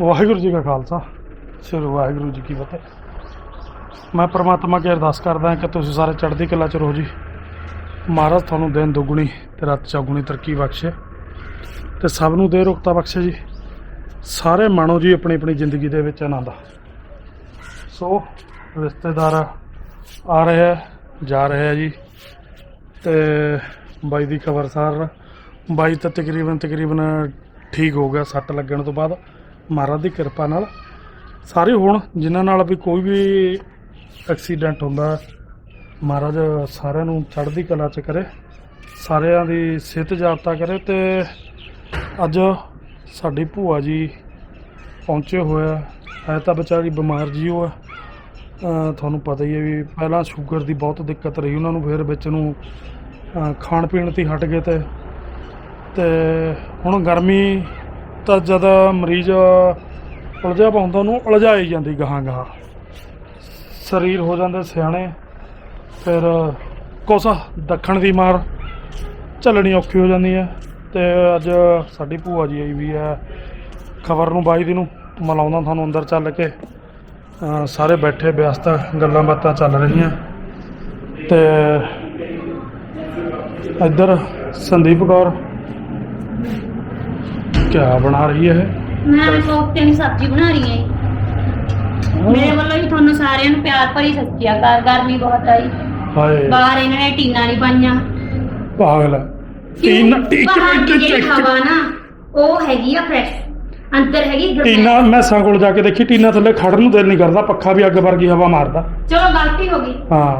ਵਾਹਿਗੁਰੂ ਜੀ ਕਾ ਖਾਲਸਾ। ਸ੍ਰੀ ਵਾਹਿਗੁਰੂ ਜੀ ਕੀ ਫਤਿਹ। ਮੈਂ ਪ੍ਰਮਾਤਮਾ ਅੱਗੇ ਅਰਦਾਸ ਕਰਦਾ ਕਿ ਤੁਸੀਂ ਸਾਰੇ ਚੜ੍ਹਦੀ ਕਲਾ ਚ ਰਹੋ ਜੀ। ਮਹਾਰਾਜ ਤੁਹਾਨੂੰ ਦਿਨ ਦੁੱਗਣੀ ਤੇ ਰਾਤ ਚੌਗੁਣੀ ਤਰੱਕੀ ਬਖਸ਼ੇ। ਤੇ ਸਭ ਨੂੰ ਦੇ ਰੁਕਤਾ ਬਖਸ਼ੇ ਜੀ। ਸਾਰੇ ਮਾਣੋ ਜੀ ਆਪਣੀ ਆਪਣੀ ਜ਼ਿੰਦਗੀ ਦੇ ਵਿੱਚ ਆਨੰਦ ਸੋ, ਰਿਸ਼ਤੇਦਾਰ ਆ ਰਹੇ ਹੈ, ਜਾ ਰਹੇ ਹੈ ਜੀ। ਤੇ ਬਾਈ ਦੀ ਖਬਰ ਸਾਰ ਬਾਈ ਤਾਂ ਤਕਰੀਬਨ ਤਕਰੀਬਨ ਠੀਕ ਹੋ ਗਿਆ, ਸੱਟ ਲੱਗਣ ਤੋਂ ਬਾਅਦ। ਮਹਾਰਾਜ ਦੀ ਕਿਰਪਾ ਨਾਲ। ਸਾਰੇ ਹੁਣ, ਜਿਨ੍ਹਾਂ ਨਾਲ ਵੀ ਕੋਈ ਵੀ ਐਕਸੀਡੈਂਟ ਹੁੰਦਾ, ਮਹਾਰਾਜ ਸਾਰਿਆਂ ਨੂੰ ਚੜ੍ਹਦੀ ਕਲਾ ਚ ਕਰੇ, ਸਾਰਿਆਂ ਦੀ ਸਿਹਤ ਜਾਬਤਾ ਕਰੇ ਤੇ ਅੱਜ ਸਾਡੀ ਭੂਆ ਜੀ ਪਹੁੰਚੇ ਹੋਇਆ ਹੈ ਤਾਂ ਵਿਚਾਰੀ ਬਿਮਾਰ ਜੀ ਉਹ ਹੈ ਤੁਹਾਨੂੰ ਪਤਾ ਹੀ ਹੈ ਵੀ ਪਹਿਲਾਂ ਸ਼ੂਗਰ ਦੀ ਬਹੁਤ ਦਿੱਕਤ ਰਹੀ ਉਹਨਾਂ ਨੂੰ, ਫਿਰ ਵਿੱਚ ਨੂੰ ਖਾਣ ਪੀਣ ਤੇ ਹਟ ਗਏ ਤੇ ਤੇ ਹੁਣ ਗਰਮੀ ਤਾਂ ਜਦ ਮਰੀਜ਼ ਉਲਝਿਆ ਪਾਉਂਦਾ ਉਹਨੂੰ ਉਲਝਾਈ ਜਾਂਦੀ ਗਾਹਾਂ ਗਾਹਾਂ। ਸਰੀਰ ਹੋ ਜਾਂਦੇ ਸਿਆਣੇ, ਫਿਰ ਕੁਛ ਦੱਖਣ ਦੀ ਮਾਰ ਚੱਲਣੀ ਔਖੀ ਹੋ ਜਾਂਦੀ ਹੈ ਤੇ ਅੱਜ ਸਾਡੀ ਭੂਆ ਜੀ ਆਈ ਵੀ ਹੈ, ਖਬਰ ਨੂੰ ਬਾਈ ਦੀ ਨੂੰ ਮਿਲਾਉਂਦਾ ਤੁਹਾਨੂੰ ਅੰਦਰ ਚੱਲ ਕੇ। ਸਾਰੇ ਬੈਠੇ ਵਿਅਸਤ, ਗੱਲਾਂ ਬਾਤਾਂ ਚੱਲ ਰਹੀਆਂ। ਤੇ ਇੱਧਰ ਸੰਦੀਪ ਕੌਰ ਕਿਆ ਬਣਾ ਰਹੀ ਹੈ ਮੈਂ ਕੋਫਤੇ ਦੀ ਸਬਜ਼ੀ ਬਣਾ ਰਹੀ ਹਾਂ। ਜੀ। ਮੇਰੇ ਵੱਲੋਂ ਵੀ ਤੁਹਾਨੂੰ ਸਾਰਿਆਂ ਨੂੰ ਪਿਆਰ ਭਰੀ ਸਤਿ ਕਰ ਗਰਮੀ ਬਹੁਤ ਆਈ। ਹਾਏ। ਬਾਹਰ ਇਹਨਾਂ ਨੇ ਟੀਨਾਂ ਨਹੀਂ ਪਾਈਆਂ। ਪਾਗਲ ਹੈ ਟੀਨਾ ਬਾਹਰ ਦੀ ਜਿਹੜੀ ਟੀਨਾ ਹਵਾ ਨਾ ਉਹ ਹੈਗੀ ਆ ਫਰੈਸ਼ ਅੰਦਰ ਹੈਗੀ ਗਰਮੈਸ਼। ਟੀਨਾ ਮੈਸਾਂ ਕੋਲ ਜਾ ਕੇ ਦੇਖੀ ਟੀਨਾ ਥੱਲੇ ਖੜਨ ਨੂੰ ਦਿਲ ਨਹੀਂ ਕਰਦਾ ਪੱਖਾ ਵੀ ਅੱਗ ਵਰਗੀ ਹਵਾ ਮਾਰਦਾ। ਚਲੋ ਗਲਤੀ ਹੋ ਗਈ। ਹਾਂ।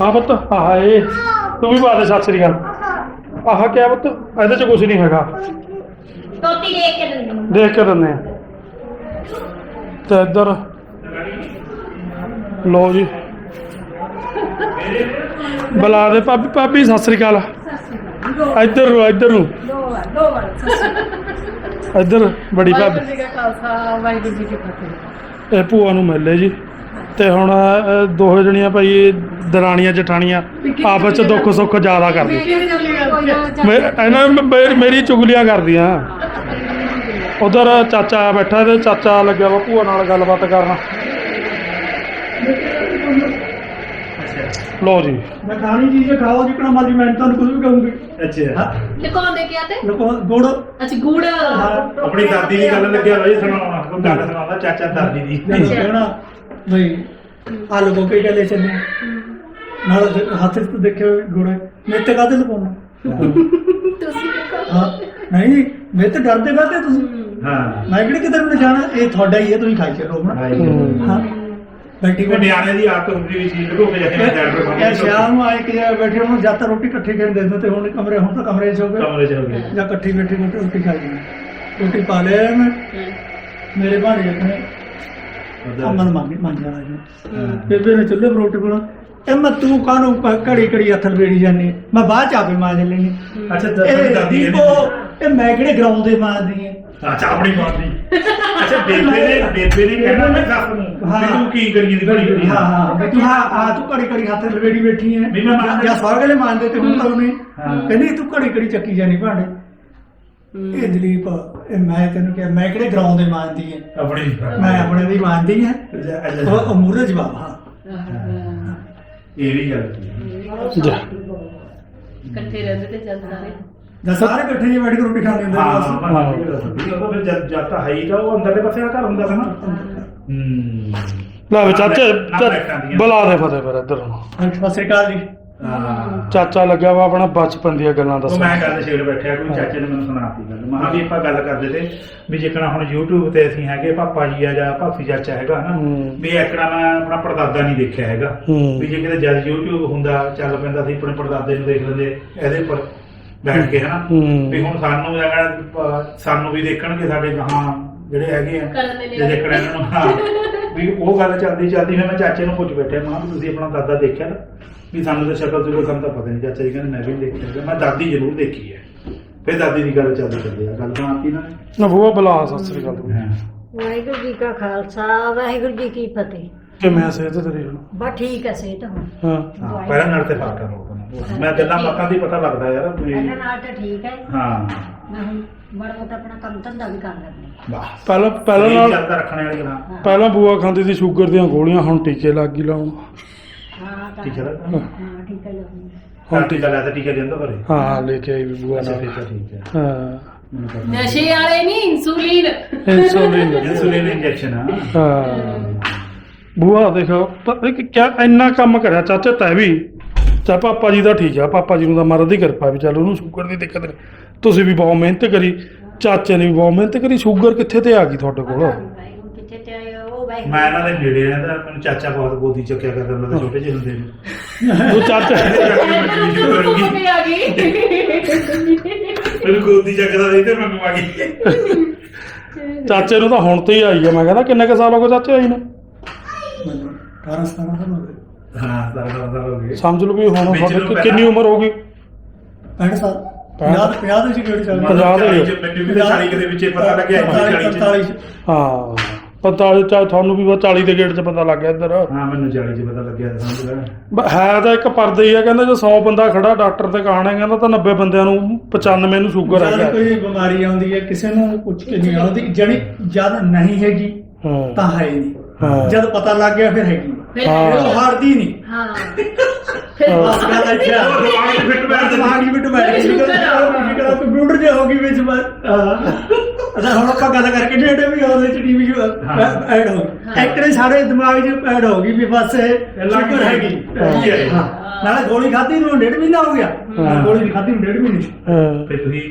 ਹਾਂ ਪੁੱਤ ਹਾਏ। ਤੂੰ ਵੀ ਬਾਦੇ ਸਤਿ ਸ੍ਰੀ ਅਕਾਲ। ਆਹ ਕਿਆ ਪੁੱਤ ਇਹਦੇ ਚ ਕੁਝ ਨਹੀਂ ਹੈਗਾ। ਦੇਖ ਕੇ ਦਿੰਦੀ ਹਾਂ। ਦੇਖ ਕੇ ਦਿੰਦੇ ਆ। ਤੇ ਇੱਧਰ ਲੋ ਜੀ। ਬੁਲਾ ਦੇ ਭਾਬੀ ਭਾਬੀ ਸਤਿ ਸ੍ਰੀ ਅਕਾਲ। ਇੱਧਰ ਨੂੰ ਇੱਧਰ ਨੂੰ। ਇੱਧਰ ਬੜੀ ਭਾਬੀ। ਵਾਹਿਗੁਰੂ ਜੀ ਕਾ ਖਾਲਸਾ ਵਾਹਿਗੁਰੂ ਜੀ ਕੀ ਫਤਿਹ। ਇਹ ਭੂਆ ਨੂੰ ਮਿਲੇ ਜੀ। ਤੇ ਹੁਣ ਇਹ ਦੋਹੇ ਜਣੀਆਂ ਭਾਈ ਦਰਾਣੀਆਂ ਜਠਾਣੀਆਂ ਆਪਸ ਚ ਦੁੱਖ ਸੁੱਖ ਜ਼ਿਆਦਾ ਗੱਲ ਮੈਂ ਇਹਨਾਂ ਨੂੰ ਮੇ- ਮੇਰੀ ਚੁਗਲੀਆਂ ਕਰਦੀਆਂ। ਉਧਰ ਚਾਚਾ ਬੈਠਾ ਤੇ ਚਾਚਾ ਲੱਗਿਆ ਵਾ ਭੂਆ ਨਾਲ ਗੱਲਬਾਤ ਕਰਨ। ਲੋ ਜੀ। ਮੈਂ ਖਾਣੀ ਚੀਜ਼ ਖਾਓ ਜਿਕਣਾ ਮਰਜ਼ੀ ਮੈਂ ਤੁਹਾਨੂੰ ਕੁਝ ਵੀ ਕਹੂੰਗੀ। ਅੱਛਾ। ਤੇ ਕੌਣ ਦੇ ਕੇ ਆਤੇ ਲੋਕੋ ਗੁੜ। ਅੱਛਾ ਗੁੜ। ਆਪਣੀ ਦਾਦੀ ਦੀ ਗੱਲ ਲੱਗਿਆ ਬਾਈ ਸੁਣਾਉਣਾ ਕੋਈ ਗੱਲ ਸੁਣਾਉਂਦਾ ਚਾਚਾ ਦਾਦੀ ਦੀ। ਜਦੋਂ ਕਹਿਣਾ ਬਈ ਆ ਲੋਕੋ ਕਈ ਗੱਲੇ ਚੱਲੇ। ਨਾਲ ਹੱਥ ਵਿੱਚ ਦੇਖਿਓ ਗੁੜ। ਮੇਰੇ ਤੇ ਕਾਹਦੇ ਲਪਾਉਣਾ ਤੁਸੀਂ ਹਾਂ। ਨਹੀਂ ਮੇਰੇ ਤੇ ਡਰਦੇ ਕਾਹਦੇ ਤੁਸੀਂ? ਹਾਂ। ਮੈਂ ਕਿਹੜੇ ਕਿਧਰ ਨੂੰ ਜਾਣਾ ਇਹ ਤੁਹਾਡਾ ਹੀ ਹੈ ਤੁਸੀਂ ਖਾਈ ਚੱਲੋ ਹੂੰ। ਬੈਠੀ ਉਹ ਨਿਆਣੇ ਦੀ ਆਦਤ ਹੁੰਦੀ ਵੀ ਚੀਜ਼ ਲੁਕੋ ਕੇ ਕੇ ਡਰ ਯਾਰ ਸ਼ਾਮ ਨੂੰ ਆਏ ਕਿ ਜੇ ਬੈਠੇ ਹੁਣ ਜਾਂ ਤਾਂ ਰੋਟੀ ਇਕੱਠੀ ਖਾਣ ਦੇ ਦਿੰਦੇ ਤੇ ਹੁਣ ਕਮਰੇ ਹੁਣ ਤਾਂ ਕਮਰੇ 'ਚ ਹੋ ਗਏ। ਕਮਰੇ ਚ ਹੋ ਗਏ। ਜਾਂ ਇਕੱਠੀ ਬੈਠੀ ਰੋਟੀ ਰੋਟੀ ਖਾਈ ਜਾਂਦੇ। ਰੋਟੀ ਪਾ ਲਿਆ ਮੈਂ। ਮੇਰੇ ਭਾਣੇ ਆਪਣੇ। ਅਮਨ ਮੰਗ ਮੰਗ ਜਾਣਾ ਜੀ। ਬੇਬੇ ਨੇ ਚੁੱਲ੍ਹੇ ਰੋਟੀ ਬਣਾ ਇਹ ਮੈਂ ਤੂੰ ਕਾਹਨੂੰ ਕ- ਘੜੀ ਘੜੀ ਹੱਥ ਲਵੇੜੀ ਜਾਂਦੀ ਮੈਂ ਬਾਅਦ ਚ ਆਪੇ ਮਾਂਜ ਲੈਣੀ ਅੱਛਾ ਇਹ ਦਾਦੀ ਦੀਪੋ ਇਹ ਮੈਂ ਕਿਹੜੇ ਗਰਾਊਂਡ ਦੇ ਮਾਂਜਦੀ ਹੈ ਅੱਛਾ ਆਪਣੀ ਬਾਤ ਦੀ ਅੱਛਾ ਬੇਬੇ ਨੇ ਬੇਬੇ ਨੇ ਕਹਿਣਾ ਮੈਂ ਦੱਸ ਨੂੰ ਵੀ ਤੂੰ ਕੀ ਕਰੀਏ ਦੀ ਬੜੀ ਬੜੀ ਹਾਂ ਹਾਂ। ਵੀ ਤੂੰ ਹਾਂ ਆ ਤੂੰ ਘੜੀ ਘੜੀ ਹੱਥ ਲਵੇੜੀ ਬੈਠੀ ਹੈ ਵੀ ਮੈਂ ਮਾਂਜ- ਜਾਂ ਸਵਾਗਲੇ ਮਾਂਜਦੇ ਤੇ ਹੁਣ ਤਾਂ ਉਹਨੇ ਹਾਂ। ਕਹਿੰਦੀ ਤੂੰ ਘੜੀ ਘੜੀ ਚੱਕੀ ਜਾਨੀ ਭਾਂਡੇ। ਇਹ ਦਲੀਪ ਇਹ ਮੈਂ ਤੈਨੂੰ ਕਿਹਾ ਮੈਂ ਕਿਹੜੇ ਗਰਾਊਂਡ ਦੇ ਮਾਂਜਦੀ ਹੈ ਆਪਣੀ। ਮੈਂ ਆਪਣੇ ਦੀ ਹੈ ਅੱਛਾ, ਅੱਛਾ। ਉਹ ਮੂਰੇ ਜਵਾਬ ਹਾਂ। ਇਹ ਵੀ ਗੱਲ ਸੀ ਜਾ। ਇਕੱਠੇ ਰਹਿੰਦੇ ਤੇ ਚੱਲਦਾ ਰਹੇ ਜਾਂ ਸਾਰੇ ਇਕੱਠੇ ਜਿਹੇ ਬੈਠ ਕੇ ਰੋਟੀ ਖਾਂਦੇ ਹੁੰਦੇ ਹਾਂ ਸੀ ਤਾਂ ਇਹ ਦੱਸਦੀ ਉਹ ਫਿਰ ਜਦ ਜਦ ਤਾਂ ਹੈ ਹੀ ਤਾਂ ਉਹ ਅੰਦਰਲੇ ਪਾਸੇ ਦਾ ਘਰ ਹੁੰਦਾ ਸੀ ਨਾ। ਹੂੰ ਲੈ ਵੀ ਚਾਚੇ ਨਾ ਚਾ- ਬੈਠਾਂ ਦੀਆਂ। ਬੁਲਾ ਦੇ ਫਤਿਹ ਫਿਰ ਇੱਧਰ ਨੂੰ। ਹਾਂ, ਸਤਿ ਸ੍ਰੀ ਅਕਾਲ ਜੀ। ਹਾਂ। ਚਾਚਾ ਲੱਗਿਆ ਵਾ ਆਪਣਾ ਬਚਪਨ ਦੀਆਂ ਗੱਲਾਂ ਉਹ ਦੱਸਣ। ਮੈਂ ਗੱਲ ਛੇੜ ਬੈਠਿਆ ਕੋਈ ਚਾਚੇ ਨੇ ਮੈਨੂੰ ਸੁਣਾਤੀ ਗੱਲ। ਮਹਾਂ ਵੀ ਆਪਾਂ ਗੱਲ ਕਰਦੇ ਤੇ ਵੀ ਜਿੱਕਣਾ ਹੁਣ YouTube ਤੇ ਅਸੀਂ ਹੈਗੇ ਪਾਪਾ ਜੀ ਆ ਜਾਂ ਭਾਫੀ ਚਾਚਾ ਹੈਗਾ ਨਾ ਹੂੰ। ਵੀ ਐਕੜਾ ਮੈਂ ਆਪਣਾ ਪੜਦਾਦਾ ਨਹੀਂ ਦੇਖਿਆ ਹੈਗਾ। ਹੂੰ। ਵੀ ਜੇ ਕਿਤੇ ਜਦ YouTube ਹੁੰਦਾ ਚੱਲ ਪੈਂਦਾ ਸੀ ਆਪਣੇ ਪੜਦਾਦੇ ਨੂੰ ਦੇਖ ਲੈਂਦੇ ਇਹਦੇ ਪਰ ਬੈਠ ਕੇ ਹਨਾ? ਹੂੰ। ਵੀ ਹੁਣ ਸਾਨੂੰ ਜਿਹੜਾ ਅਹ, ਸਾਨੂੰ ਵੀ ਦੇਖਣਗੇ ਸਾਡੇ ਗਾਹਾਂ ਜਿਹੜੇ ਹੈਗੇ ਆ। ਕਰਨ ਦੇ ਜੇ ਦੇਖਣਾ ਇਹਨਾਂ ਨੂੰ ਹਾਂ। ਵੀ ਉਹ ਗੱਲ ਚੱਲਦੀ ਚੱਲਦੀ ਫਿਰ ਮੈਂ ਚਾਚੇ ਨੂੰ ਪੁੱਛ ਬੈਠਿਆ ਮਾਂ ਵੀ ਤੁਸੀਂ ਆਪਣਾ ਦਾਦਾ ਦੇਖਿਆ ਨਾ? ਵੀ ਸਾਨੂੰ ਤਾਂ ਸ਼ਕਲ ਤੋਂ ਸਾਨੂੰ ਤਾਂ ਪਤਾ ਨਹੀਂ ਚਾਚਾ ਜੀ ਕਹਿੰਦੇ ਮੈਂ ਵੀ ਨੀ ਦੇਖਿਆ। ਮੈਂ ਦਾਦੀ ਜ਼ਰੂਰ ਦੇਖੀ ਹੈ। ਫਿਰ ਦਾਦੀ ਦੀ ਗੱਲ ਚੱਲਦੀ ਚੱਲਦੀ ਆ ਗੱਲ ਬਣਾਤੀ ਨਾ ਨਾ ਬੂਆ ਬੁਲਾ ਸਤਿ ਸ੍ਰੀ ਅਕਾਲ। ਤੂੰ। ਵਾਹਿਗੁਰੂ ਜੀ ਕਾ ਖਾਲਸਾ ਵਾਹਿਗੁਰੂ ਜੀ ਕੀ ਫਤਿਹ। ਕਿਵੇਂ ਆ ਸਿਹਤ ਤੇਰੀ ਹੁਣ? ਬਸ ਠੀਕ ਹੈ ਸਿਹਤ ਹੁਣ। ਹਾਂ। ਹਾਂ ਪਹਿਲਾਂ ਨਾਲ ਤੇ ਲੋਕਾਂ ਨੂੰ ਮੈਂ ਗੱਲਾਂ ਬਾਤਾਂ ਦੀ ਪਤਾ ਲੱਗਦਾ ਯਾਰ ਵੀ ਪਹਿਲਾਂ ਨਾਲ ਤਾਂ ਠੀਕ ਹੈ। ਹਾਂ। ਮੈਂ ਹੁਣ ਬੜਾ ਮੋਟਾ ਆਪਣਾ ਕੰਮ ਧੰਦਾ ਵੀ ਕਰ ਲੈਂਦੀ ਵਾਹ। ਪਹਿਲਾਂ ਪਹਿਲਾਂ ਸਰੀਰ ਨਾਲ ਚੱਲਦਾ ਰੱਖਣੇ ਵਾਲੀ ਗਣਾ ਪਹਿਲਾਂ ਬੂਆ ਖਾਂਦੀ ਸੀ ਸ਼ੂਗਰ ਦੀਆਂ ਗੋਲੀਆਂ ਹੁਣ ਟੀਕੇ ਲੱਗ ਗਈ ਲਾਉਣ। ਹਾਂ ਤਾਂ ਠੀਕ ਹੈ ਹਾਂ ਠੀਕ ਹੈ ਜੀ ਹੁਣ ਟੀਕਾ ਲੈ ਤਾਂ ਟੀਕਾ ਦਿੰਦਾ ਘਰੇ? ਹਾਂ ਲੈ ਕੇ ਆਈ ਵੀ ਬੂਆ ਅੱਛਾ ਨਾਲ ਠੀਕ ਹੈ ਠੀਕ ਹੈ। ਹਾਂ। ਮੈਨੂੰ ਕਰਨਾ ਨਸ਼ੇ ਵਾਲੇ ਨਹੀਂ ਇਨਸੂਲਿਨ ਇਨਸੂਲਿਨ ਇਨਸੂਲਿਨ ਇੰਜੈਕਸ਼ਨ ਆ। ਹਾਂ। ਬੂਆ ਦੇਖੋ ਪਤਾ ਕਿ ਕਿਆ ਇੰਨਾ ਕੰਮ ਕਰਿਆ ਚਾਚਾ ਤੈ ਵੀ ਚਾ ਪਾਪਾ ਜੀ ਦਾ ਠੀਕ ਆ ਪਾਪਾ ਜੀ ਨੂੰ ਤਾਂ ਮਹਾਰਾਜ ਦੀ ਕਿਰਪਾ ਵੀ ਚੱਲ ਉਹਨੂੰ ਸ਼ੂਗਰ ਦੀ ਦਿੱਕਤ ਨਹੀਂ ਤੁਸੀਂ ਵੀ ਬਹੁਤ ਮਿਹਨਤ ਕਰੀ ਚਾਚੇ ਨੇ ਵੀ ਬਹੁਤ ਮਿਹਨਤ ਕਰੀ ਸ਼ੂਗਰ ਕਿੱਥੇ ਤੇ ਆ ਗਈ ਤੁਹਾਡੇ ਕੋਲ? ਕਿੱਥੇ ਤੇ ਉਹ ਮੈਂ ਇਹਨਾਂ ਦੇ ਨੇੜੇ ਰਹਿੰਦਾ ਮੈਨੂੰ ਚਾਚਾ ਬਹੁਤ ਗੋਦੀ ਚੱਕਿਆ ਕਰਦਾ ਹੁੰਦਾ ਸੀ ਛੋਟੇ ਜਿਹੇ ਹੁੰਦੇ ਨੇ। ਉਹ ਚਾਚਾ ਤੇ ਆ ਗਈ ਮੈਨੂੰ ਗੋਦੀ ਚੱਕਦਾ ਸੀ ਤੇ ਮੈਨੂੰ ਆ ਗਈ। ਚਾਚੇ ਨੂੰ ਤਾਂ ਹੁਣ ਤੇ ਹੀ ਆਈ ਆ ਮੈਂ ਕਹਿੰਦਾ ਕਿੰਨੇ ਕ ਸਾਲ ਹੋ ਗਏ ਚਾਚੇ ਆਈ ਨੂੰ? ਮੈਨੂੰ 18 17 ਸਾਲ ਹੋ ਗਏ। ਹਾਂ ਸਾਰਾ ਸਾਰਾ ਹੋ ਗਿਆ ਸਮਝ ਲਓ ਵੀ ਹੁਣ ਵਿੱਚ ਤੁਹਾਡੇ ਕਿੰਨੀ ਉਮਰ ਹੋ ਗਈ? 65 ਸਾਲ। 50 50 ਦੇ ਸੀ ਕਿਹੜੀ ਚੱਲ ਪੰਜਾਹ ਦੇ ਚਾਲੀ ਚ ਮੈਨੂੰ ਵੀ 40 ਦੇ ਵਿੱਚ ਪਤਾ ਲੱਗਿਆ 40 ਚ 45 ਹਾਂ 45 ਚਾ ਤੁਹਾਨੂੰ ਵੀ 40 ਦੇ ਗੇੜ 'ਚ ਪਤਾ ਲੱਗ ਗਿਆ ਇੱਧਰ। ਹਾਂ ਮੈਨੂੰ 40 ਚ ਪਤਾ ਲੱਗਿਆ ਸਮਝ ਲੈ ਬ- ਹੈ ਤਾਂ ਇੱਕ ਪਰਦੇ ਹੀ ਆ ਕਹਿੰਦੇ ਜੇ 100 ਬੰਦਾ ਖੜਾ ਡਾਕਟਰ ਤੇ ਕਹਾਣਾ ਕਹਿੰਦਾ ਤਾਂ 90 ਬੰਦਿਆਂ ਨੂੰ 95 ਨੂੰ ਸ਼ੂਗਰ ਜਦ ਹੈ ਕੋਈ ਬਿਮਾਰੀ ਆਉਂਦੀ ਹੈ ਕਿਸੇ ਨੂੰ ਪੁੱਛ ਕੇ ਨਹੀਂ ਆਉਂਦੀ ਜਣੀ ਜਦ ਨਹੀਂ ਹੈਗੀ ਹਾਂ। ਤਾਂ ਹਾਂ। ਨਹੀਂ। ਜਦ ਪਤਾ ਲੱਗ ਗਿਆ ਫਿਰ ਹੈਗੀ। ਫਿਰ ਹਾਂ। ਉਹ ਹਾਰਦੀ ਨਹੀਂ ਹਾਂ ਬਸ ਗੱਲ ਆ ਉਹ ਦਿਮਾਗ 'ਚ ਫਿੱਟ ਬੈਠ ਦਿਮਾਗ ਹੀ। ਗਿਆ ਕੰਪਿਊਟਰ ਜੇ ਹੋ ਗਈ ਵਿੱਚ ਬਸ ਅਸਾਂ ਹੁਣ ਆਪਾਂ ਗੱਲ ਕਰਕੇ ਜਿਹੜੇ ਵੀ ਉਹਦੇ ਚ ਟੀਵੀ ਐਡ ਹੋ ਗਈ ਐਕਟਰੇ ਸਾਡੇ ਦਿਮਾਗ 'ਚ ਐਡ ਹੋ ਗਈ ਵੀ ਬਸ ਇਹ ਸ਼ੂਗਰ ਹੈਗੀ ਹੈਗੀ ਹੈ। ਹਾਂ ਨਾਲੇ ਗੋਲੀ ਖਾਧੀ ਨੂੰ ਡੇਢ ਮਹੀਨਾ ਹੋ ਗਿਆ ਹਾਂ। ਗੋਲੀ ਨਹੀਂ ਖਾਧੀ ਨੂੰ ਡੇਢ ਮਹੀਨੇ ਹਾਂ। ਫਿਰ ਤੁਸੀਂ